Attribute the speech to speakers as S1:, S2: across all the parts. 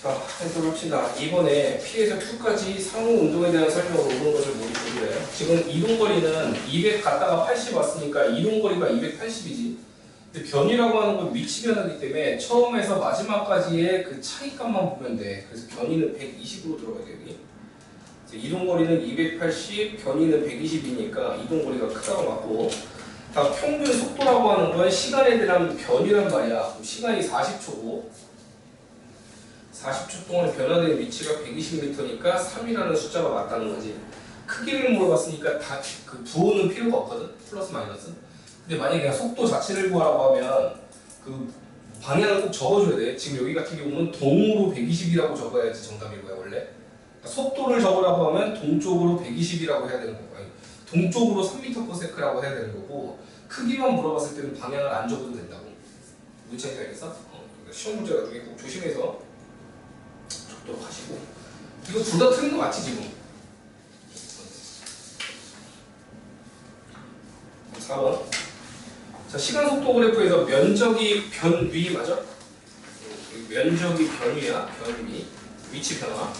S1: 자, 해석합시다. 이번에 P에서 Q까지 상호 운동에 대한 설명으로 오는 것을 모두 보기래요. 지금 이동 거리는 200 갔다가 80 왔으니까 이동 거리가 280이지. 근데 변이라고 하는 건 위치 변화이기 때문에 처음에서 마지막까지의 그 차이값만 보면 돼. 그래서 변이는 120으로 들어가야 돼, 여기. 이제 이동 거리는 280, 변이는 120이니까 이동 거리가 크다고 맞고. 다 평균 속도라고 하는 건 시간에 대한 변이란 말이야. 시간이 40초고 40초 동안 변화된 위치가 120m니까 3이라는 숫자가 맞다는 거지. 크기를 물어봤으니까 다 그 부호는 필요가 없거든. 플러스 마이너스. 근데 만약에 그냥 속도 자체를 구하라고 하면 그 방향을 꼭 적어줘야 돼. 지금 여기 같은 경우는 동으로 120이라고 적어야지 정답인 거야 원래. 그러니까 속도를 적으라고 하면 동쪽으로 120이라고 해야 되는 거고, 동쪽으로 3m/s라고 해야 되는 거고 크기만 물어봤을 때는 방향을 안 적어도 된다고. 차이인지 알겠어? 어, 그러니까 시험 문제 나중에 꼭 조심해서 적도록 하시고. 이거 둘 다 틀린 거 맞지 지금? 4번. 자 시간 속도 그래프에서 면적이 변위 맞아? 면적이 변위야? 변위. 위치 변화.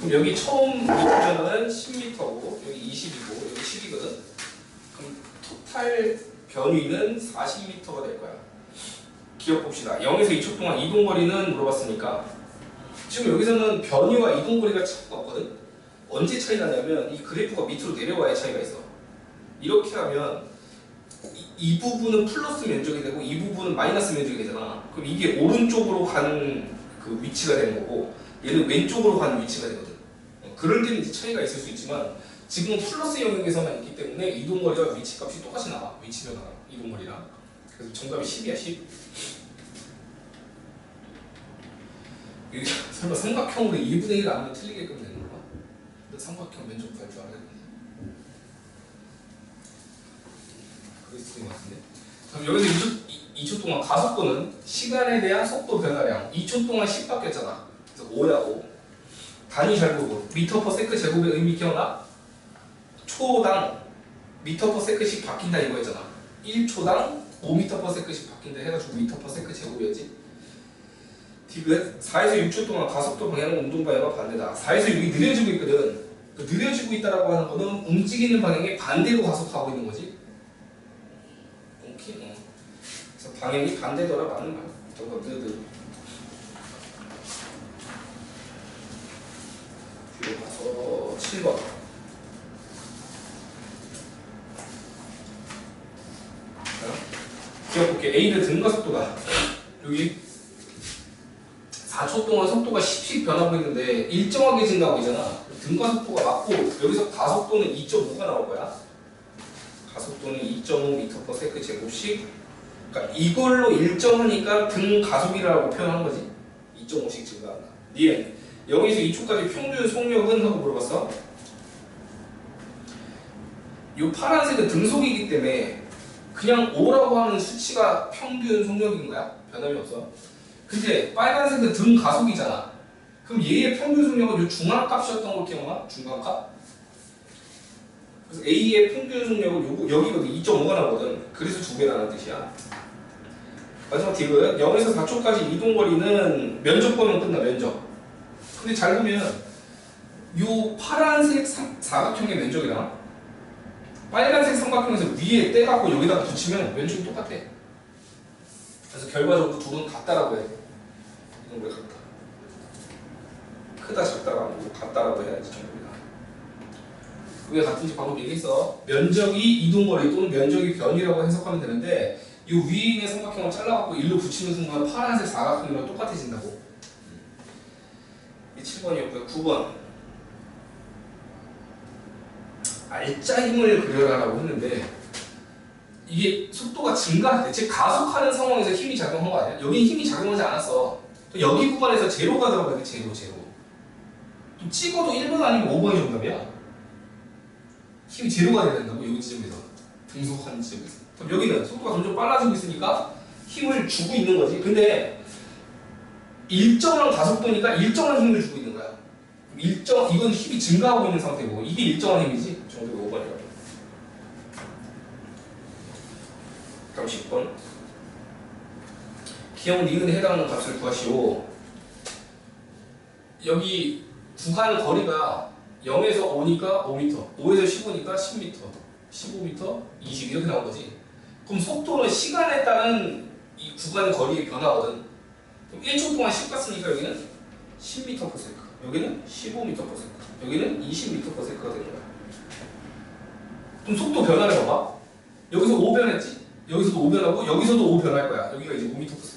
S1: 그럼 여기 처음 위치 변화는 10m고 여기 20이고 여기 10이거든. 그럼 토탈 변위는 40m가 될 거야. 기억 봅시다. 0에서 2초 동안 이동거리는 물어봤으니까 지금 여기서는 변이와 이동거리가 차이가 없거든. 언제 차이 나냐면 이 그래프가 밑으로 내려와야 차이가 있어. 이렇게 하면 이, 이 부분은 플러스 면적이 되고 이 부분은 마이너스 면적이 되잖아. 그럼 이게 오른쪽으로 가는 그 위치가 되는 거고 얘는 왼쪽으로 가는 위치가 되거든. 어, 그럴 때는 이제 차이가 있을 수 있지만 지금은 플러스 영역에서만 있기 때문에 이동거리와 위치값이 똑같이 나와. 위치 변화가 이동거리랑. 그래서 정답이 10이야 10. 이게 설마 삼각형으로 2분의 1 안으로 틀리게끔 되는 건가? 근데 삼각형 면적 구할 줄 알아야 되는데 있는 것 같은데. 그럼 여기서 2초, 2초 동안 가속도는 시간에 대한 속도 변화량. 2초 동안 10 바뀌었잖아. 그래서 5야 5 단위 잘 보고 미터 퍼 세크 제곱의 의미 기억나? 초당 미터 퍼 세크씩 바뀐다 이거였잖아. 1초당 5미터 퍼 세크씩 바뀐다 해가지고 미터 퍼 세크 제곱이었지 4에서 6초 동안 가속도 방향은 운동 방향과 반대다. 4에서 6이 느려지고 있거든. 그 느려지고 있다라고 하는 거는 움직이는 방향에 반대로 가속하고 있는 거지. 오케이. 어. 그래서 방향이 반대더라 맞는 말. 저거 느드. 뒤로 가서 7번. 기억볼게. A는 등가속도다. 여기 4초 동안 속도가 10씩 변하고 있는데 일정하게 증가하고 있잖아. 등가 속도가 맞고 여기서 가속도는 2.5가 나올 거야. 가속도는 2.5m/s 제곱씩. 그러니까 이걸로 일정하니까 등 가속이라고 표현한 거지. 2.5씩 증가한다. 니은 0에서 2초까지 평균 속력은 하고 물어봤어. 이 파란색은 등속이기 때문에 그냥 5라고 하는 수치가 평균 속력인 거야. 변함이 없어. 근데 빨간색은 등 가속이잖아. 그럼 얘의 평균 속력은 이 중앙값이었던 걸 기억나? 중간값? 그래서 A의 평균 속력은 여기거든. 2.5가 나거든. 그래서 두 배라는 뜻이야. 마지막 팁은 0에서 4초까지 이동거리는 면적 보면 끝나, 면적. 근데 잘 보면 요 파란색 삼- 사각형의 면적이랑 빨간색 삼각형에서 위에 떼갖고 여기다가 붙이면 면적이 똑같아. 그래서 결과적으로 둘은 같다라고 해. 왜 같다? 크다 작다가 아니고 같다라고 해야지 정답이다. 왜 같은지 방금 얘기했어. 면적이 이동거리 또는 면적이 변이라고 해석하면 되는데 이 위에 있는 삼각형을 잘라갖고 일로 붙이는 순간 파란색 사각형이랑 똑같아진다고. 이 7번이었고요. 9번. 알짜 힘을 그려라라고 했는데 이게 속도가 증가할 때, 즉 가속하는 상황에서 힘이 작용한 거 아니야? 여기 힘이 작용하지 않았어. 또 여기 구간에서 제로가 들어가야 돼, 제로, 제로. 또 찍어도 1번 아니면 5번이 정답이야. 힘이 제로가 돼야 된다고, 여기 지점에서. 등속하는 지점에서. 그럼 여기는 속도가 점점 빨라지고 있으니까 힘을 주고 있는 거지. 근데 일정한 가속도니까 일정한 힘을 주고 있는 거야. 그럼 일정, 이건 힘이 증가하고 있는 상태고, 이게 일정한 힘이지. 정답이 5번이라고. 다음 10번 기억 니은에 해당하는 값을 구하시오 여기 구간 거리가 0에서 5니까 5m, 5에서 15니까 10m, 15m, 20 이렇게 나온 거지. 그럼 속도는 시간에 따른 이 구간 거리의 변화거든. 그럼 1초 동안 10 갔으니까 여기는 10m per 여기는 15m per 여기는 20m per s가 되는 거야. 그럼 속도 변화를 봐봐. 여기서 5 변했지? 여기서도 5 변하고 여기서도 5 변할 거야. 여기가 이제 5m per.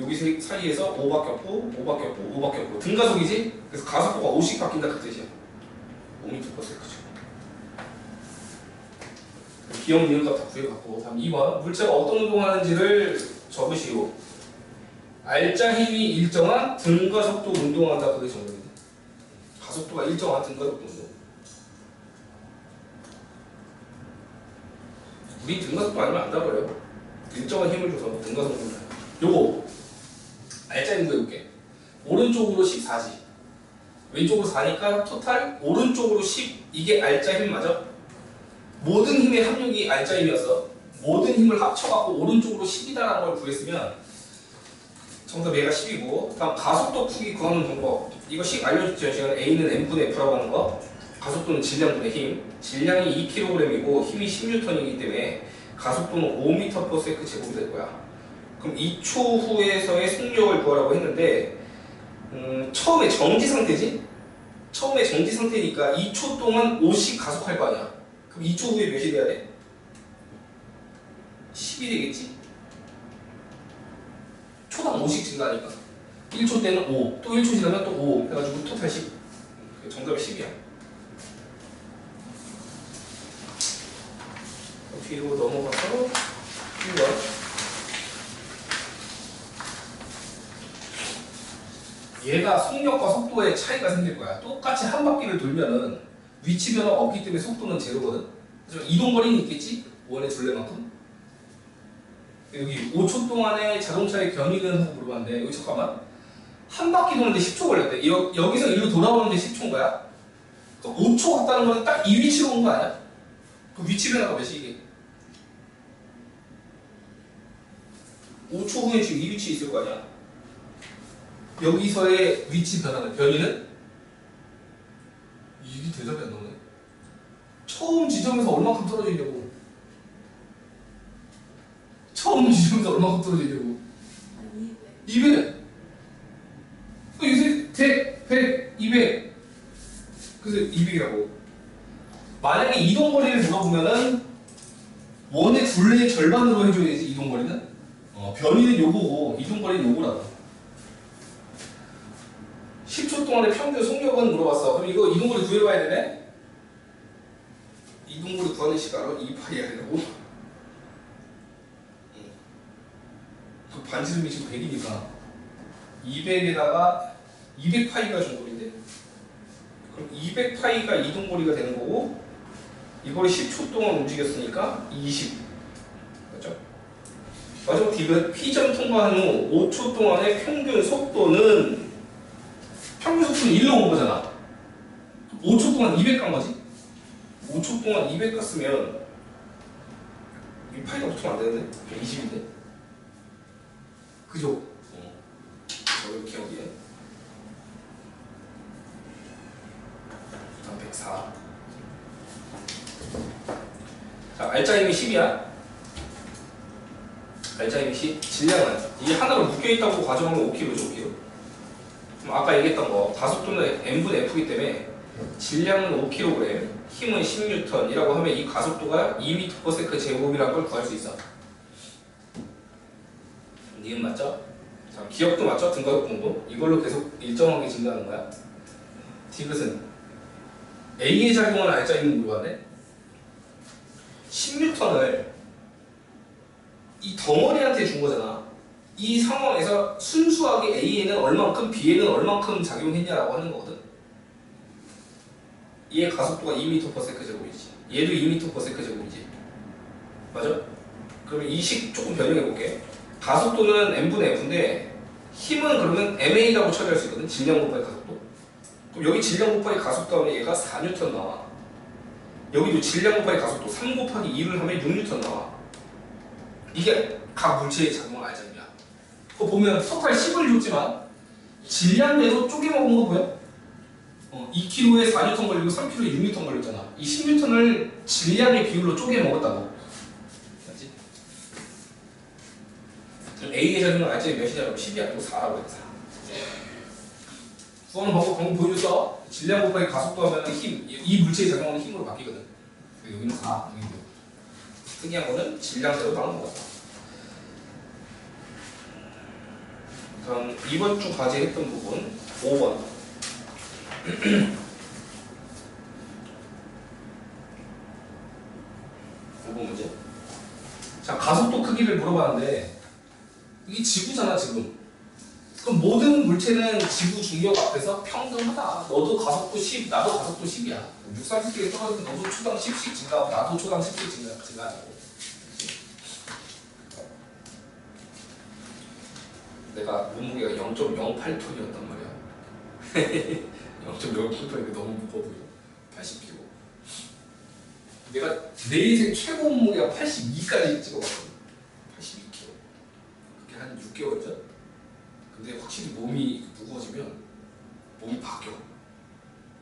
S1: 여기 세- 사이에서 5 바뀌었고 5 바뀌었고 5 바뀌었고 등가속이지? 그래서 가속도가 5씩 바뀐다 그 뜻이야. 5m per s죠. 기억 니은 값 다 구해갖고 다음 2번 물체가 어떤 운동하는지를 적으시오. 알짜 힘이 일정한 등가속도 운동한다 그게 정답이다. 가속도가 일정한 등가속도 운동. 우리 등가속도 아니면 안 다뤄요. 일정한 힘을 줘서 등가속도 운동. 요거 알짜 힘 구해볼게. 오른쪽으로 14지. 왼쪽으로 4니까 토탈 오른쪽으로 10 이게 알짜 힘 맞아? 모든 힘의 합력이 알짜 힘이었어. 모든 힘을 합쳐갖고 오른쪽으로 10이다라는 걸 구했으면 정답 얘가 10이고 다음 가속도 크기 구하는 방법 이거 식 알려줬죠 시간 A는 M분의 F라고 하는 거 가속도는 질량분의 힘 질량이 2kg이고 힘이 10N이기 때문에 가속도는 5m/s 제곱이 될 거야 그럼 2초 후에서의 속력을 구하라고 했는데 음, 처음에 정지 상태지? 처음에 정지 상태니까 2초 동안 5씩 가속할 거 아니야. 그럼 2초 후에 몇이 돼야 돼? 10이 되겠지? 초당 5씩 증가하니까. 1초 때는 5, 또 1초 지나면 또 5 해가지고 토탈 10 정답이 10이야. 뒤로 넘어가서? 1번 얘가 속력과 속도의 차이가 생길 거야. 똑같이 한 바퀴를 돌면은 위치 변화가 없기 때문에 속도는 제로거든. 하지만 이동 거리는 있겠지? 원의 둘레만큼? 여기 5초 동안의 자동차의 견인은 하고 물어봤는데 여기 잠깐만. 한 바퀴 도는데 10초 걸렸대. 여, 여기서 일로 돌아오는데 10초인 거야? 그러니까 5초 갔다는 건 딱 이 위치로 온 거 아니야? 그 위치 변화가 몇이 이게? 5초 후에 지금 이 위치에 있을 거 아니야 여기서의 위치 변화는 변이는? 이게 대답이 안 나오네. 처음 지점에서 얼마큼 떨어져 있냐고. 처음 지점에서 얼마큼
S2: 아니
S1: 200 어, 요새 100, 100, 200 그래서 200이라고. 만약에 이동 거리를 물어보면은 원의 둘레의 절반으로 해줘야지 이동 거리는? 어, 변이는 요거고 이동 거리는 요거라고 10초 동안의 평균 속력은 물어봤어. 그럼 이거 이동거리 구해봐야 되네? 이동거리 구하는 시간으로 2파이 하려고? 그 반지름이 지금 100이니까 200에다가 200파이가 중거리인데. 그럼 200파이가 이동거리가 되는 거고 이거를 10초 동안 움직였으니까 20 맞죠? 마지막 P점 통과한 후 5초 동안의 평균 속도는 평균 속도는 1로 온 거잖아 5초 동안 200 간 거지 5초 동안 200 갔으면 이 파이가 붙으면 안 되는데 20인데 그죠? 어. 저 이렇게 여기에 다음 104. 자, 알짜임이 10이야. 알짜임이 10. 질량은 이게 하나로 묶여있다고 가정하면 5kg죠, 5kg. 그럼 아까 얘기했던 거 가속도는 m분의 f이기 때문에 질량은 5kg, 힘은 10N이라고 하면 이 가속도가 2m/s 제곱이라는 걸 구할 수 있어. 니은 맞죠? 자, 기억도 맞죠? 등가속 공도 이걸로 계속 일정하게 증가하는 거야. 디귿은 A에 작용하는 알짜 있는 물건에 10N을 이 덩어리한테 준 거잖아. 이 상황에서 순수하게 A에는 얼만큼, B에는 얼만큼 작용했냐라고 하는 거거든. 얘의 가속도가 2m/s 제곱이지. 얘도 2m/s 제곱이지. 맞아? 그러면 이 식 조금 변형해 볼게. 가속도는 m분의 f인데 힘은 그러면 ma라고 처리할 수 있거든 질량 곱하기 가속도 그럼 여기 질량 곱하기 가속도 하면 얘가 4N 나와 여기도 질량 곱하기 가속도 3 곱하기 2를 하면 6N 나와 이게 각 물체의 작용을 알자이야 그거 보면 토탈 10을 줬지만 질량대로 쪼개 먹은 거 보여? 어, 2kg에 4N 걸리고 3kg에 6N 걸렸잖아. 이 10N을 질량의 비율로 쪼개 먹었다고. 맞지? A의 자리는 알지 몇이냐면 10이 아니고 4라고 했어. 구하는 방법 방금 보여줬어. 질량 곱하기 가속도 하면 힘, 이- 이 물체에 작용하는 힘으로 바뀌거든. 여기는 4, 여기는 6. 특이한 거는 질량대로 나오는 거야. 그럼 이번 주 과제했던 부분 5번. 5번 문제. 자 가속도 크기를 물어봤는데 이게 지구잖아 지금. 그럼 모든 물체는 지구 중력 앞에서 평등하다. 너도 가속도 10, 나도 가속도 10이야. 육상스키에 떨어지면 너도 초당 10씩 증가하고 나도 초당 10씩 증가, 증가하고. 내가 몸무게가 0.08톤이었단 말이야. 0.08톤이니까 너무 무거워 보여. 80kg. 내가 내 인생 최고 몸무게가 82까지 찍어봤거든. 82kg. 그게 한 6개월 전. 근데 확실히 몸이 무거워지면 몸이 바뀌어.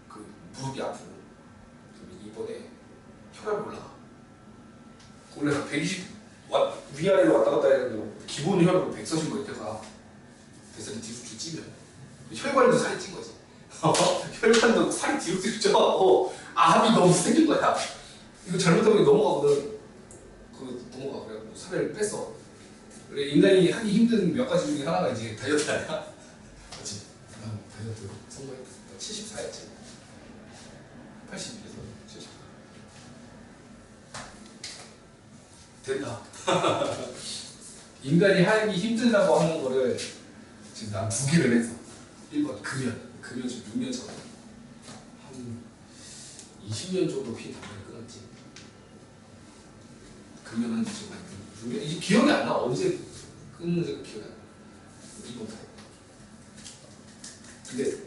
S1: 그 무릎이 아프고. 이번에 혈압이 올라가. 원래 나 120, 와, 위아래로 왔다 갔다 해도 기본 혈압은 140뭐 이때가 뱃살이 뒤로 찌면 혈관도 살이 찐 거지. 혈관도 살이 뒤로 뒤로 쪄갖고 암이 너무 생긴 거야. 이거 잘못하면 넘어가거든. 그 넘어가 그래갖고 살을 뺐어. 그래 인간이 하기 힘든 몇 가지 중에 하나가 이제 다이어트 아니야? 그렇지. 난 다이어트 성공했다. 74였지. 82에서 74. 된다. 인간이 하기 힘들다고 하는 거를 지금 난 두 개를 했어. 1번 금연. 금연 지금 6년 차거든. 한 20년 정도 피 담배를 끊었지. 금연한 지 지금 한 6년. 이제 기억이 안 나. 언제 끊는지가 기억이 안 나. 2번 타입. 근데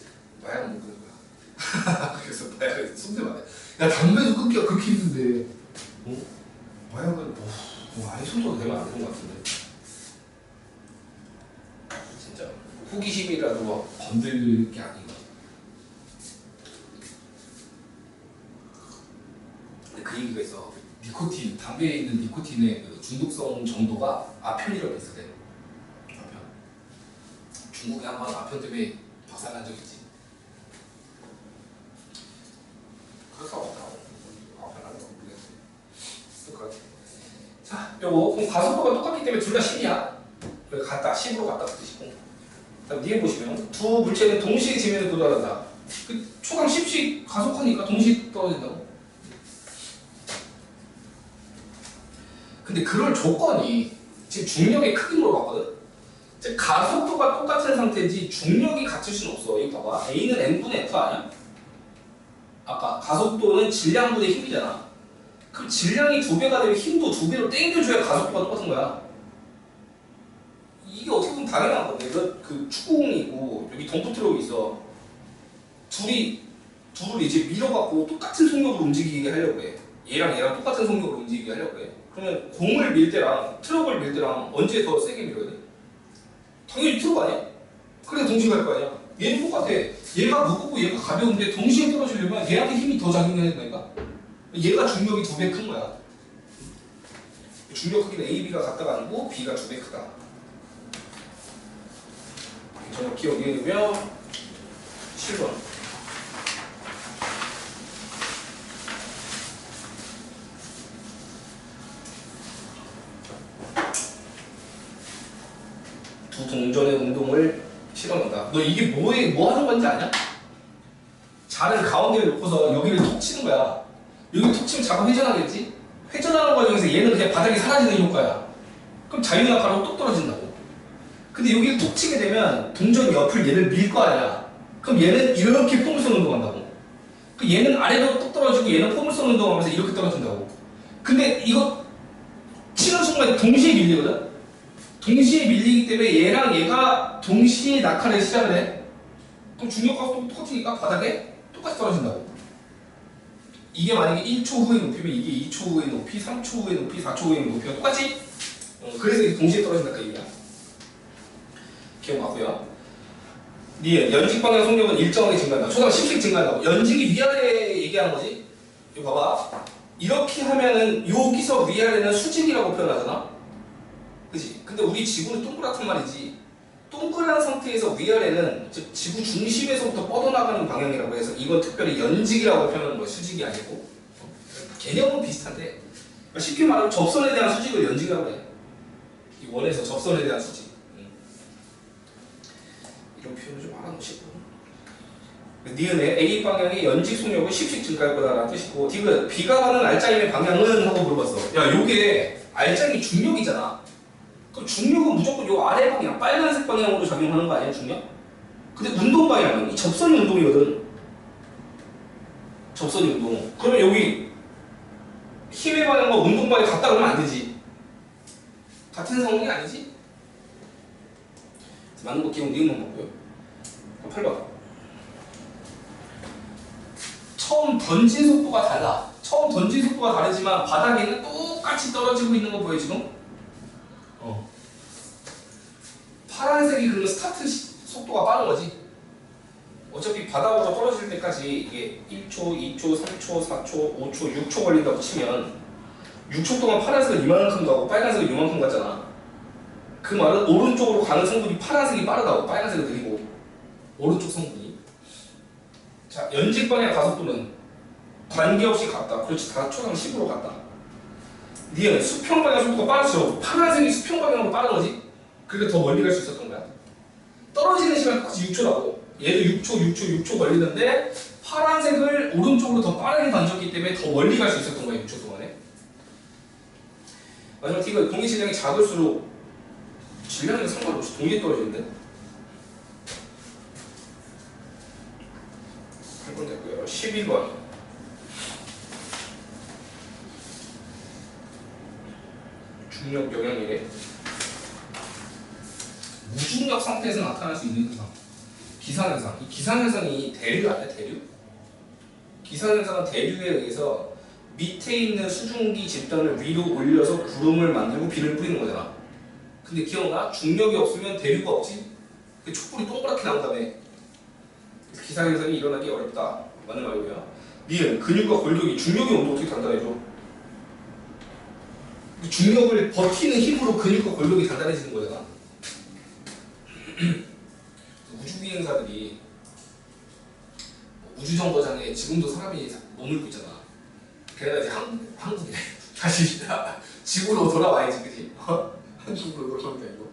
S1: 마약은 못 끊는 거야. 그래서 마약을 손대면 안 돼. 야 담배도 끊기가 그렇게 힘든데. 어? 마약은 뭐, 뭐 아예 손도 대면 안 되는 것 같은데. 진짜 호기심 50 떨어진다고? 근데 그럴 조건이 지금 중력이 크게 물어봤거든? 즉 가속도가 똑같은 상태인지 중력이 같을 수는 없어. 여기 봐봐. A는 n분의 F 아니야? 아까 가속도는 질량분의 힘이잖아. 그럼 질량이 두 배가 되면 힘도 두 배로 땡겨줘야 가속도가 똑같은 거야. 이게 어떻게 보면 당연한 건데 그, 그 축구공이고 여기 덤프트럭이 있어. 둘이 둘을 이제 밀어갖고 똑같은 속력으로 움직이게 하려고 해. 얘랑 얘랑 똑같은 속력으로 움직이게 하려고 해. 그러면 공을 밀 때랑 트럭을 밀 때랑 언제 더 세게 밀어야 돼? 당연히 트럭 아니야? 그래 동시에 갈 거 아니야? 얘는 똑같아. 얘가 무겁고 얘가 가벼운데 동시에 떨어지려면 얘한테 힘이 더 작용해야 된다니까? 얘가 중력이 두 배 큰 거야. 중력 크기는 A, B가 같다가 아니고 B가 두 배 크다. 정확히 여기에 넣으면 7번. 두 동전의 운동을 실험한다. 너 이게 뭐에 뭐 하는 건지 아냐? 자를 가운데에 놓고서 여기를 톡 치는 거야. 여기 톡 치면 자꾸 회전하겠지? 회전하는 과정에서 얘는 그냥 바닥에 사라지는 효과야. 그럼 자유낙하로 똑 떨어진다고. 근데 여기를 톡 치게 되면 동전 옆을 얘를 밀 거 아니야. 그럼 얘는 이렇게 포물선 운동한다고. 그 얘는 아래로 똑 떨어지고 얘는 포물선 운동하면서 이렇게 떨어진다고. 근데 이거 치는 순간 동시에 밀리거든? 동시에 밀리기 때문에 얘랑 얘가 동시에 낙하를 시작을 해. 그럼 중력과속도 똑같으니까 바닥에 똑같이 떨어진다고. 이게 만약에 1초 후의 높이면 이게 2초 후의 높이, 3초 후의 높이, 4초 후의 높이가 똑같지? 어, 그래서 동시에 떨어진다 그 얘기야. 기억 맞고요. 니은 연직 방향 속력은 일정하게 증가한다. 초당 10씩 증가한다고. 연직이 위아래 얘기하는 거지. 이거 봐봐. 이렇게 하면은 여기서 위아래는 수직이라고 표현하잖아. 그지? 근데 우리 지구는 동그랗단 말이지. 동그란 상태에서 위아래는 즉 지구 중심에서부터 뻗어나가는 방향이라고 해서 이건 특별히 연직이라고 표현하는 거야. 수직이 아니고. 개념은 비슷한데 그러니까 쉽게 말하면 접선에 대한 수직을 연직이라고 해. 이 원에서 접선에 대한 수직. 음. 이런 표현을 좀 알아놓으시고. 니은의 A 방향의 연직 속력은 10씩 증가할 거다라는 뜻이고 디귿 비가 가는 알짜임의 방향은 하고 물어봤어. 야 요게 알짜임이 중력이잖아. 그럼 중력은 무조건 요 아래 방향 빨간색 방향으로 작용하는 거 아니야 중력? 근데 운동 방향은 이 접선이 운동이거든. 접선이 운동. 그러면 여기 힘의 방향과 운동 방향 같다 그러면 안 되지. 같은 상황이 아니지? 맞는 거 기억 니은만 먹고요. 8번. 처음 던진 속도가 달라. 처음 던진 속도가 다르지만 바닥에는 똑같이 떨어지고 있는 거 보여 지금? 어. 파란색이 그러면 스타트 시- 속도가 빠른 거지. 어차피 바닥으로 떨어질 때까지 이게 1초, 2초, 3초, 4초, 5초, 6초 걸린다고 치면 6초 동안 파란색은 이만큼 가고 빨간색은 이만큼 갔잖아. 그 말은 오른쪽으로 가는 성분이 파란색이 빠르다고 빨간색은 느리고 오른쪽 성분이. 자 연직 방향 가속도는 관계없이 같다. 그렇지 다 초당 10으로 같다. 니은 수평 방향 속도가 빠르죠. 파란색이 수평 방향으로 빠른 거지. 그러니까 더 멀리 갈 수 있었던 거야. 떨어지는 시간 똑같이 6초라고. 얘도 6초, 6초, 6초 걸리는데 파란색을 오른쪽으로 더 빠르게 던졌기 때문에 더 멀리 갈 수 있었던 거야 6초 동안에. 마지막 T가 공기 질량이 작을수록 질량은 상관없이 동기에 떨어지는데. 8번 됐고요. 11번. 중력 영향이래. 무중력 상태에서 나타날 수 있는 현상. 기상현상. 이 기상현상이 대류 아니야? 대류? 기상현상은 대류에 의해서 밑에 있는 수증기 집단을 위로 올려서 구름을 만들고 비를 뿌리는 거잖아. 근데 기억나? 중력이 없으면 대류가 없지? 그 촛불이 동그랗게 나온 다음에 기상현상이 일어나기 어렵다. 맞는 말이고요. 니은 근육과 골격이 중력의 온도 어떻게 단단해져? 그 중력을 버티는 힘으로 근육과 골격이 단단해지는 거잖아. 우주 비행사들이 우주 정거장에 지금도 사람이 머물고 있잖아. 걔네가 이제 한, 한국에 다시 지구로 돌아와야지, 그지? 한국으로 돌아오면 되고.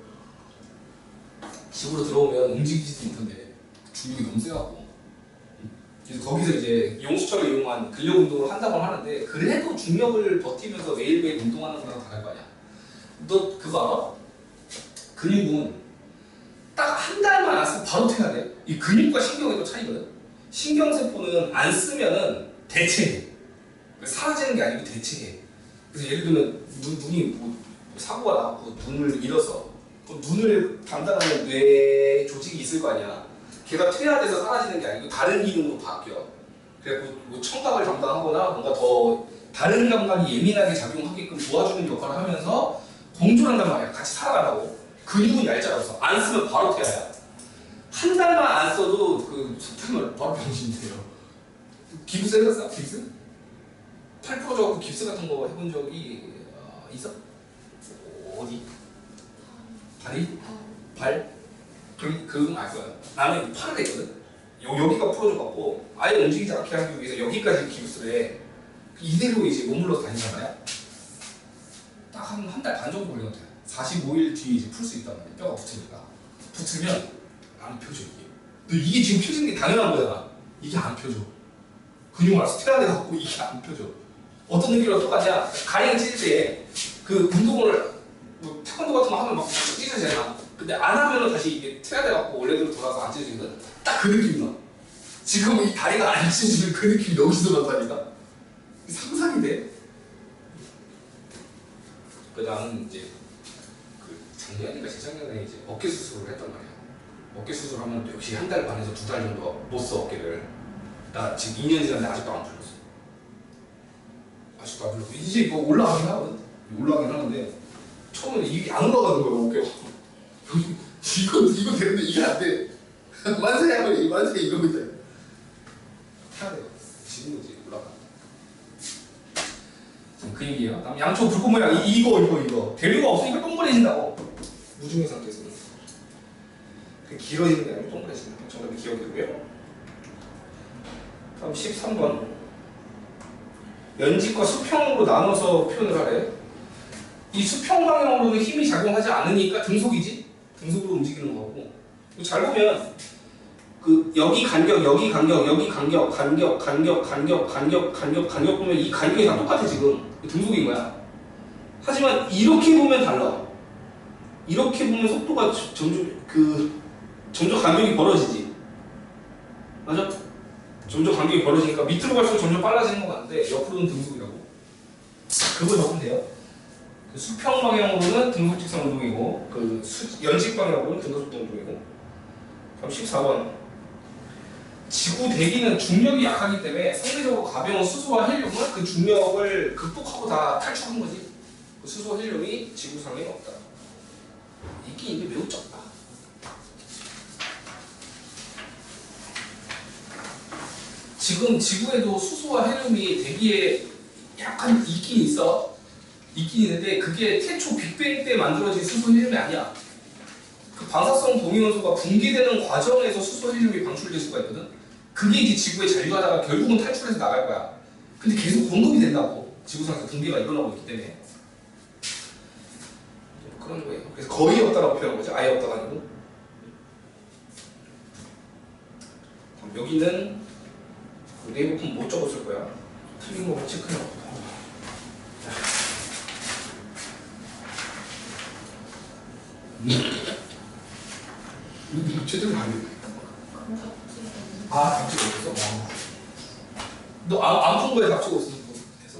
S1: 지구로 들어오면 움직이지도 못한대. 중력이 너무 세갖고. 그래서 거기서 이제 용수철을 이용한 근력 운동을 한다고 하는데 그래도 중력을 버티면서 매일매일 운동하는 거랑 다를 거 아니야. 너 그거 알아? 근육은 딱 한 달만 안 쓰면 바로 퇴야 돼. 이 근육과 신경의 또 차이거든. 신경세포는 안 쓰면은 대체해. 사라지는 게 아니고 대체해. 그래서 예를 들면 눈, 눈이 뭐 사고가 나고 눈을 잃어서 그 눈을 담당하는 뇌 조직이 있을 거 아니야. 걔가 퇴화돼서 사라지는 게 아니고 다른 기능으로 바뀌어. 그래서 뭐 청각을 담당하거나 뭔가 더 다른 감각이 예민하게 작용하게끔 도와주는 역할을 하면서 공존한단 말이야. 같이 살아가라고. 근육은 얄짤없어. 안 쓰면 바로 퇴화야. 한 달만 안 써도 그 속탕을 바로 병신이 돼요. 깁스 해봤어? 깁스? 팔 풀어져갖고 깁스 같은 거 해본 적이 어, 있어? 어디? 다리? 발? 그, 그건 알 거야. 나는 팔을 했거든? 요, 여기가 풀어져갖고 아예 움직이지 않게 하기 위해서 여기까지 깁스를 해. 이대로 이제 머물러서 다닌단 말이야. 딱한 한 달 반 정도 같아. 45일 뒤에 이제 풀 수 있단 말이야. 뼈가 붙으니까. 붙으면 안 펴져 이게. 근데 이게 지금 펴지는 게 당연한 거잖아. 이게 안 펴져. 근육을 퇴화돼 갖고 이게 안 펴져. 어떤 느낌으로 똑같냐? 가랭이 찢을 때그 운동을 뭐 태권도 같은 거 하면 막 찢어지잖아. 근데 안 하면은 다시 이게 퇴화돼 갖고 원래대로 돌아서 안 찢어지거든. 딱 그 느낌이 나. 지금 이 다리가 안 찢어지는 그 느낌이 여기서 난다니까. 상상이 돼. 그 다음 이제 그 작년인가 재작년에 이제 어깨 수술을 했단 말이야. 어깨 수술하면 또 역시 한 달 반에서 두 달 정도 못 써 어깨를. 나 지금 2년 지났는데 아직도 안 풀렸어. 아직도 안 풀렸고 이제 이거 올라가긴 하거든. 올라가긴 하는데 처음에는 이게 안 올라가는 거야 어깨가. 이거 이거 되는데 이게 안 돼. 만세 하고 이 만세 이러고 있어요. 해야. 지금 이제 올라가. 그. 다음 양초 불꽃 모양 이, 이거 이거 이거 대류가 없으니까 동그래진다고. 무중력 상태에서는. 그 길어지는 게 아니고 동그래지는 거. 정답이 기억이고요. 다음 13번. 연직과 수평으로 나눠서 표현을 하래. 이 수평 방향으로는 힘이 작용하지 않으니까 등속이지. 등속으로 움직이는 거고. 잘 보면 그 여기 간격, 여기 간격, 여기 간격, 간격, 간격, 간격, 간격, 간격, 간격 보면 이 간격이 다 똑같아 지금 등속인 거야. 하지만 이렇게 보면 달라. 이렇게 보면 속도가 저- 점점 그 점점 간격이 벌어지지. 맞아? 점점 간격이 벌어지니까 밑으로 갈수록 점점 빨라지는 것 같은데 옆으로는 등속이라고. 그거 적으면 돼요. 그 수평 방향으로는 등속 직선 운동이고 그 수, 연직 방향으로는 등속 속도 운동이고. 그럼 14번. 지구 대기는 중력이 약하기 때문에 상대적으로 가벼운 수소와 헬륨은 그 중력을 극복하고 다 탈출한 거지. 그 수소 헬륨이 지구상에 없다. 있긴 있는데 매우 적다. 지금 지구에도 수소와 헬륨이 대기에 약간 있긴 있어. 있긴 있는데 그게 태초 빅뱅 때 만들어진 수소 헬륨이 아니야. 그 방사성 동위원소가 붕괴되는 과정에서 수소 헬륨이 방출될 수가 있거든. 그게 이제 지구에 잔류하다가 결국은 탈출해서 나갈 거야. 근데 계속 공급이 된다고. 지구상에서 붕괴가 일어나고 있기 때문에. 그런 거예요. 그래서 거의 없다라고 표현한 거죠. 아예 없다가 아니고. 그럼 여기는 그 네이버폰 못 적었을 거야. 틀린 거 체크해. 최종 아니. 아, 답 찍어 있어? 너안 푼 거에 답 찍어 있어? 해서?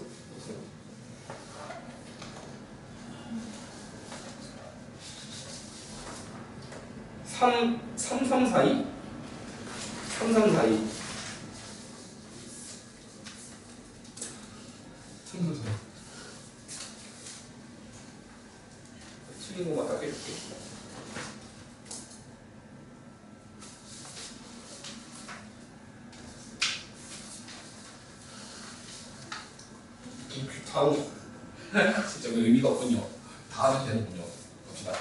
S1: 3, 3, 3, 4, 2? 3, 3, 4, 2. 3, 3, 4. 틀린 거만 딱 해줄게. 다음 진짜 그 의미가 없군요. 다음이 되는군요. 봅시다.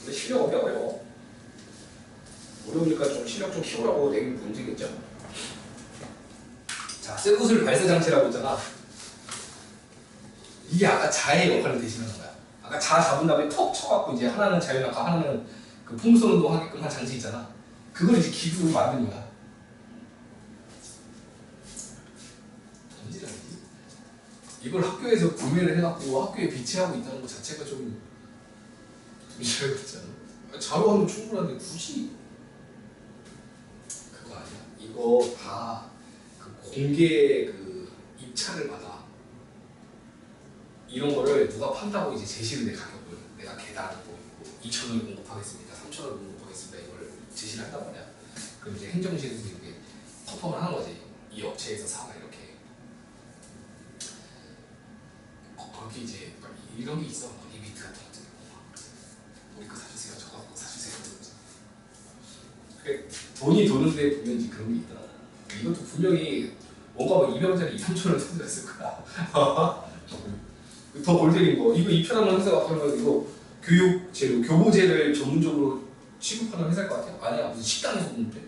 S1: 근데 실력 없이 어려워. 어려우니까 좀 실력 좀 키우라고 내기 문제겠죠. 자, 쇠구슬 발사 장치라고 했잖아. 이게 아까 자의 역할을 대신하는 거야. 아까 자 잡은 다음에 톡 쳐갖고 이제 하나는 자유낙하, 하나는 그 풍선 운동 하게끔 한 장치 있잖아. 그걸 이제 기구로 만든 거야. 뭔지라지 이걸 학교에서 구매를 해갖고 학교에 비치하고 있다는 것 자체가 좀 되지 않아? 자로 하면 충분한데 굳이? 이거 다 그 공개 그 입찰을 받아 이런 거를 누가 판다고 이제 제시를 내 가격을 내가 계단 뭐 2천 원 공급하겠습니다 3천 원 공급하겠습니다 이걸 제시를 한단 말이야 그럼 이제 행정실에서 이렇게 퍼포먼 하는 거지 이 업체에서 사가 이렇게 거- 거기 이제 막 이런 게 있어 막 리미트 같은 거 우리 거 사주세요 저거 거 사주세요 돈이 도는데 보면 그런 게 있다. 이것도 분명히 뭔가 막 200원짜리 2, 3천 원 손들었을 거야. 더 골때린 거. 이거 입찰하는 회사가 그러면 이거 교육 재료 교보제를 전문적으로 취급하는 회사일 것 같아요? 아니야 무슨 식당에서 먹는데.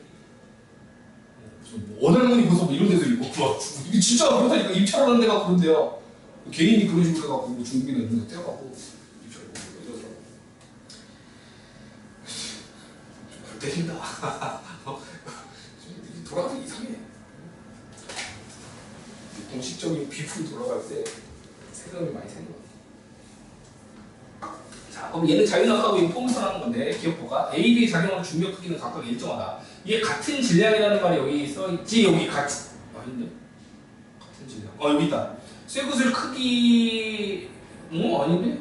S1: 무슨 뭐 원할머니 보석 뭐 이런 데도 있고. 막 이게 진짜 그렇다니까. 입찰하는 데가 그런데요. 개인이 그런 식으로 해갖고 뭐 중국이나 이런 데 떼어갖고 입찰 보고 이러더라고 때린다 돌아가기 이상해 공식적인 비풀 돌아갈 때 세금이 많이 새는 것 같아. 자, 그럼 얘는 자유낙하고 이 포물선하는 건데 기억보가 A, B 작용하는 중력 크기는 각각 일정하다. 이게 같은 질량이라는 말이 여기 써 있지 여기 같이 아닌데 같은 질량. 어 여기 있다. 쇠구슬 크기 어 아닌데?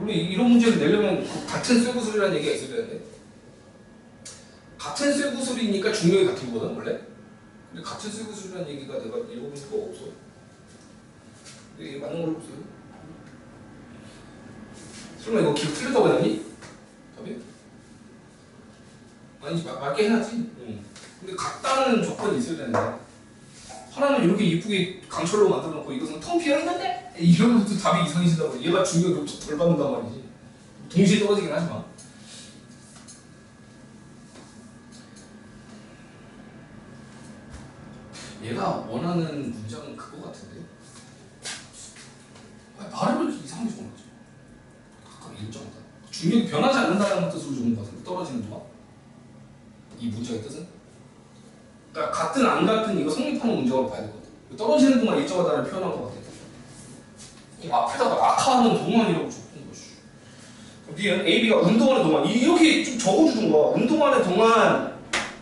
S1: 원래 이런 문제를 내려면 그 같은 쇠구슬이라는 얘기가 있어야 되는데 같은 쇠구슬이니까 중력이 같은 거거든 원래. 근데 같은 쇠구슬이라는 얘기가 내가 읽어본 수가 없어. 근데 이게 맞는 걸로 보세요. 설마 이거 기억 틀렸다고 했니? 답이? 같게 해야지. 응. 근데 같다는 조건이 있어야 되는데 하나는 이렇게 이쁘게 강철로 만들어 놓고 이것은 텅 비어 있는데 이런 것도 답이 이상해진다고 얘가 중력을 덜 받는단 말이지. 동시에 떨어지긴 하지만. 얘가 원하는 문장은 그거 같은데. 아, 발음을 이상하게 적은 거지. 가끔 일정하다. 중력이 변하지 않는다는 뜻으로 적은 것 같은데 떨어지는 동안. 이 문장의 뜻은? 그러니까 같은 안 같은 이거 성립하는 문장으로 봐야 되거든. 떨어지는 동안 일정하다를 표현한 것 같아. 이 앞에다가 악화하는 동안이라고 적은 것이. 니은 A, B가 운동하는 동안 이렇게 좀 적어주던가. 운동하는 동안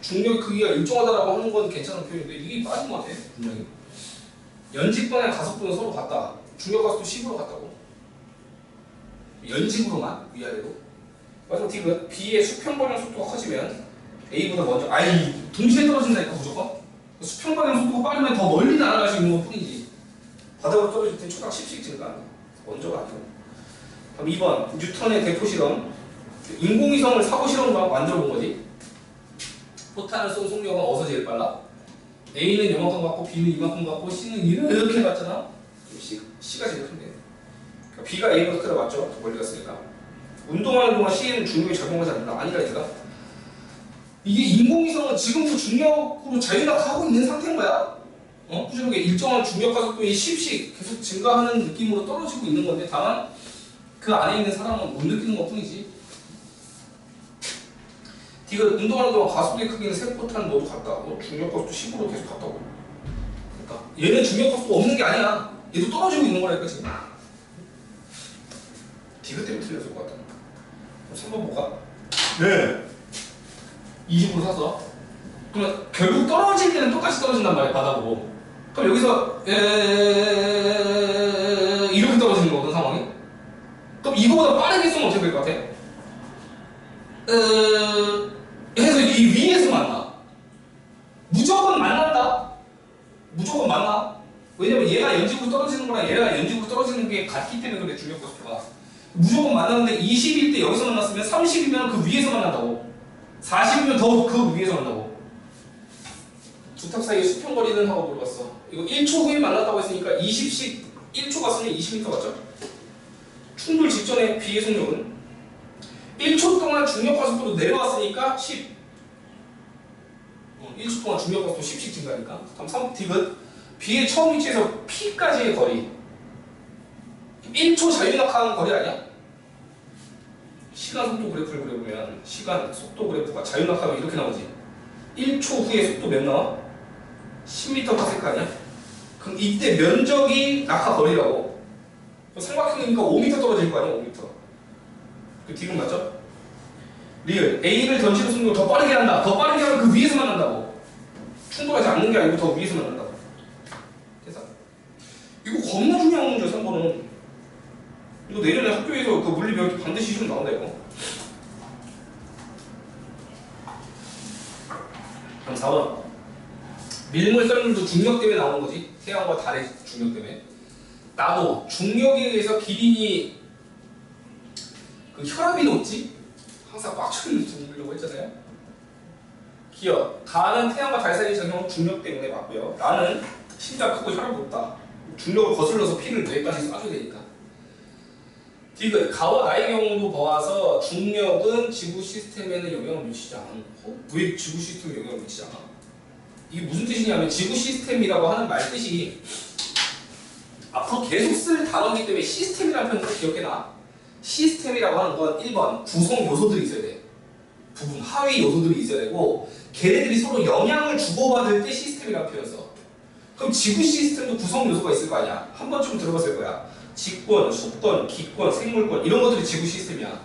S1: 중력의 크기가 일정하다라고 하는 건 괜찮은 표현인데 이게 빠진 것 같아 분명히. 연직방향 가속도는 서로 같다. 중력 가속도 10으로 같다고. 연직으로만 위아래로. 마지막 D는 B의 수평 방향 속도가 커지면 A보다 먼저 아이 동시에 떨어진다니까 무조건 수평 방향 속도가 빠르면 더 멀리 날아갈 수 있는 것 뿐이지 바닥으로 떨어질 때 초당 10씩 증가한다 먼저가 아니고 그럼 2번 뉴턴의 대포 실험 인공위성을 사고 실험으로 만들어 본 거지 포탄을 쏜 속력은 어디서 제일 빨라? A는 이만큼 갖고 B는 이만큼 갖고 C는 이렇게 갔잖아 C가 제일 큰데 그러니까 B가 A보다 크다 맞죠? 더 멀리 갔으니까 운동하는 동안 C는 중력이 작용하지 않는다 아니라니까 이게 인공위성은 지금도 중력으로 자유낙하하고 있는 상태인 거야. 어? 꾸준하게 일정한 중력 가속도의 10씩 계속 증가하는 느낌으로 떨어지고 있는 건데 다만 그 안에 있는 사람은 못 느끼는 것 뿐이지. 디가 운동하는 동안 가속도의 크기는 세포탄 모두 같다고 중력 가속도 10으로 계속 같다고. 그러니까 얘는 중력 가속도 없는 게 아니야. 얘도 떨어지고 있는 거라니까 지금. 디그 때문에 틀렸을 것 같다. 그럼 3번 볼까? 네. 20으로 사서 그러면 결국 떨어질 때는 똑같이 떨어진단 말이야 바닥으로 그럼 여기서 에... 이렇게 떨어지는 거거든 상황이 그럼 이거보다 빠르게 쏘면 어떻게 될 것 같아? 에... 해서 이 위에서 만나 무조건 만난다 무 조건 만나 왜냐면 얘가 연직으로 떨어지는 거랑 얘가 연직으로 떨어지는 게 같기 때문에 그래 중력 가속도가. 무조건 만나는데 20일 때 여기서 만났으면 30이면 그 위에서 만난다고. 40이면 더 그 위에서 만나고. 두 탑 사이의 수평거리는 하고 물어봤어. 이거 1초 후에 만났다고 했으니까 20씩 1초 갔으면 20m 맞죠? 충돌 직전의 비의 속력은? 1초 동안 중력 가속도로 내려왔으니까 10 어, 1초 동안 중력 가속도 10씩 증가하니까. 다음 3팁은 비의 처음 위치에서 P까지의 거리 1초 자유낙하한 거리 아니야? 시간 속도 그래프를 그려보면 시간 속도 그래프가 자유낙하면 이렇게 나오지 1초 후에 속도 몇 나와? 10m/s 아니야? 그럼 이때 면적이 낙하 거리라고 삼각형이니까 5m 떨어질 거 아니야 5m 그 D는 맞죠? 리을 A를 던지는 속도를 더 빠르게 한다 더 빠르게 하면 그 위에서 만난다고 충돌하지 않는 게 아니고 더 위에서 만난다고 됐어? 이거 겁나 중요한 문제야 3번은 이거 내년에 학교에서 그 물리 배울 때 반드시 시험 나온다 이거. 그럼 4번. 밀물 썰물도 중력 때문에 나오는 거지. 태양과 달의 중력 때문에. 나도 중력에 의해서 기린이 그 혈압이 높지? 항상 꽉 쳐있으려고 했잖아요. 기억. 가는 태양과 달 사이의 작용 중력 때문에 맞고요. 나는 심장 크고 혈압 높다. 중력을 거슬러서 피를 뇌까지 쏴줘야 되니까. 디귿 가와 나의 경우도 봐서 중력은 지구 시스템에는 영향을 미치지 않고 왜 지구 시스템에 영향을 미치지 않아? 이게 무슨 뜻이냐면 지구 시스템이라고 하는 말 뜻이 앞으로 계속 쓸 단어이기 때문에 시스템이라는 표현을 기억해놔 시스템이라고 하는 건 1번 구성 요소들이 있어야 돼 부분 하위 요소들이 있어야 되고 걔네들이 서로 영향을 주고받을 때 시스템이라는 표현 써 그럼 지구 시스템도 구성 요소가 있을 거 아니야 한 번쯤 들어봤을 거야 직권, 수권, 기권, 생물권 이런 것들이 지구 시스템이야.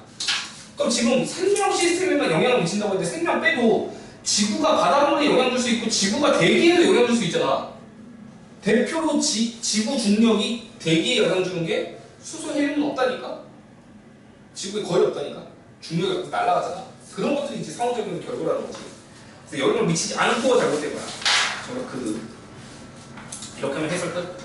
S1: 그럼 지금 생명 시스템에만 영향을 미친다고 했는데 생명 빼도 지구가 바닷물에 영향 줄 수 있고 지구가 대기에도 영향 줄 수 있잖아. 대표로 지, 지구 중력이 대기에 영향 주는 게 수소 헬륨은 없다니까. 지구에 거의 없다니까. 중력이 날아가잖아. 그런 것들이 이제 상호작용 결과라는 거지. 그래서 영향을 미치지 않고 잘못된 거야. 정말 그 이렇게 하면 해설 끝.